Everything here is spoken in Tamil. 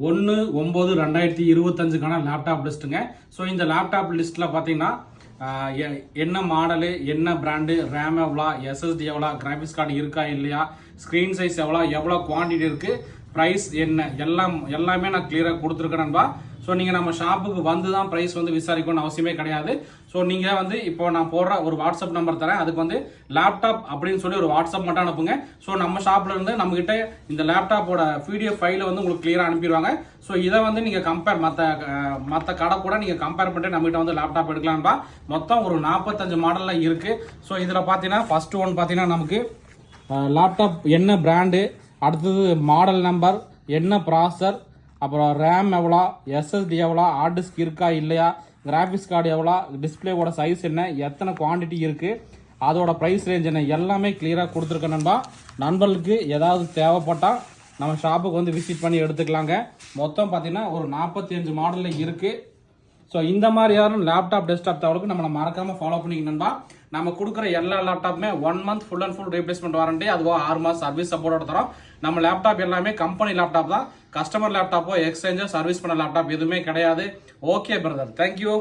ஒன்று ஒம்பது ரெண்டாயிரத்தி இருபத்தஞ்சுக்கான லேப்டாப் லிஸ்ட்டுங்க ஸோ இந்த லேப்டாப் லிஸ்ட்டில் பார்த்தீங்கன்னா எ- என்ன மாடலு என்ன பிராண்டு ரேம் எவ்வளோ எஸ்எஸ்டி எவ்வளோ கிராஃபிக்ஸ் கார்டு இருக்கா இல்லையா ஸ்க்ரீன் சைஸ் எவ்வளோ எவ்வளோ குவான்டிட்டி இருக்குது ப்ரைஸ் என்ன எல்லாம் எல்லாமே நான் கிளியராக கொடுத்துருக்கேன் நண்பா. ஸோ நீங்கள் நம்ம ஷாப்புக்கு வந்து தான் ப்ரைஸ் வந்து விசாரிக்கணும்னு அவசியமே கிடையாது. ஸோ நீங்கள் வந்து இப்போ நான் போடுற ஒரு வாட்ஸ்அப் நம்பர் தரேன். அதுக்கு வந்து லேப்டாப் அப்படின்னு சொல்லி ஒரு வாட்ஸ்அப் மட்டும் அனுப்புங்க. ஸோ நம்ம ஷாப்பில் இருந்து நம்மகிட்ட இந்த லேப்டாப்போட பிடிஎஃப் ஃபைலை வந்து உங்களுக்கு கிளியராக அனுப்பிடுவாங்க. ஸோ இதை வந்து நீங்கள் கம்பேர் மற்ற மற்ற கடை கூட நீங்கள் கம்பேர் பண்ணிட்டு நம்மகிட்ட வந்து லேப்டாப் எடுக்கலாம்பா. மொத்தம் ஒரு நாற்பத்தஞ்சு மாடலில் இருக்குது ஸோ இதில் பார்த்தீங்கன்னா ஃபஸ்ட்டு ஒன் பார்த்தீங்கன்னா நமக்கு லேப்டாப் என்ன பிராண்டு அடுத்தது மாடல் நம்பர் என்ன ப்ராசர் அப்புறம் ரேம் எவ்வளோ எஸ்எஸ்டி எவ்வளோ ஹார்ட் டிஸ்க் இருக்கா இல்லையா கிராஃபிக்ஸ் கார்டு எவ்வளோ டிஸ்பிளேவோட சைஸ் என்ன எத்தனை குவான்டிட்டி இருக்குது அதோட ப்ரைஸ் ரேஞ்ச் என்ன எல்லாமே கிளியராக கொடுத்துருக்க நண்பா. நண்பர்களுக்கு ஏதாவது தேவைப்பட்டால் நம்ம ஷாப்புக்கு வந்து விசிட் பண்ணி எடுத்துக்கலாங்க. மொத்தம் பார்த்தீங்கன்னா ஒரு நாற்பத்தி அஞ்சு மாடலில் இருக்குது ஸோ இந்த மாதிரி யாரும் லேப்டாப் டெஸ்க்டாப் தவிர்க்கு நம்மளை மறக்காமல் ஃபாலோ பண்ணிக்கணும்பா நம்ம கொடுக்குற எல்லா லேப்டாப்புமே one month full and full replacement warranty அதுவோ ஆறு மாதம் சர்வீஸ் சப்போர்ட்டோட தரோம். நம்ம லேப்டாப் எல்லாமே கம்பெனி லேப்டாப் தான். கஸ்டமர் லேப்டாப்போ எக்ஸ்சேஞ்சோ சர்வீஸ் பண்ண லேப்டாப் எதுவுமே கிடையாது. Okay brother thank you